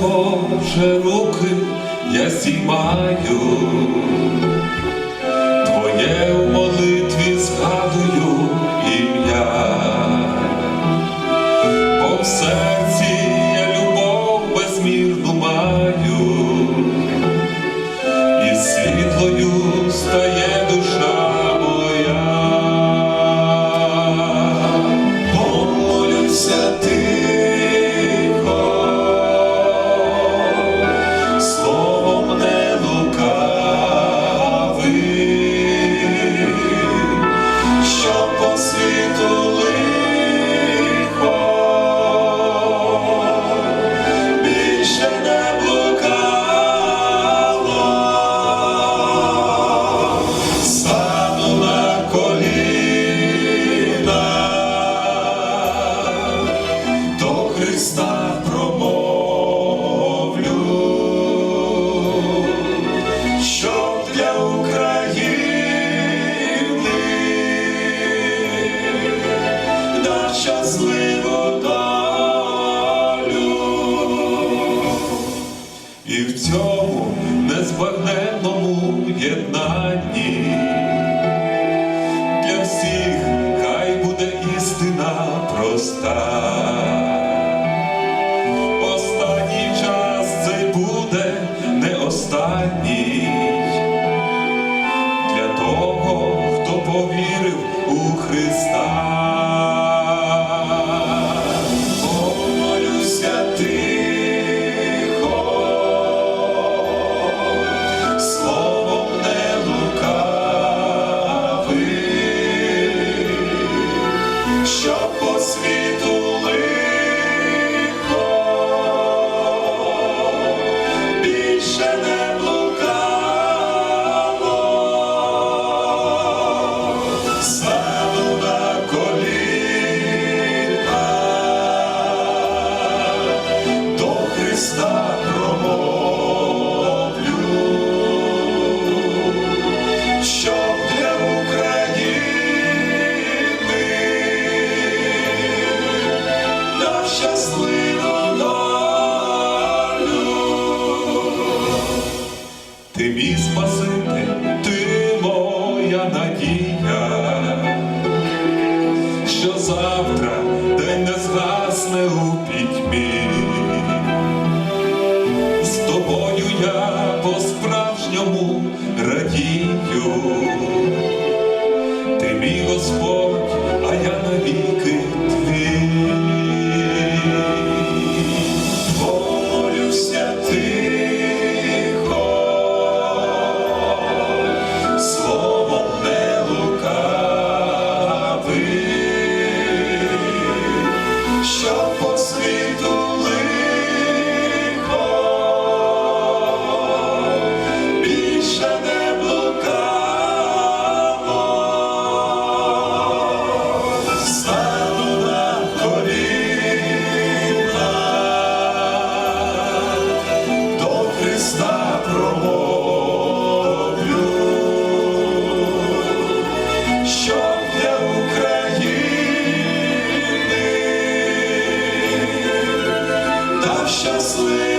Боже, руки я сіймаю, Твоє в молитві згадую ім'я, бо в серці я любов безмірну маю, Христа промовлю, щоб для України дав щасливу долю. І в цьому незбагненному єднанні Христа. Помолюся тихо, словом не лукавий, що по Господь, а я навіки щасливий.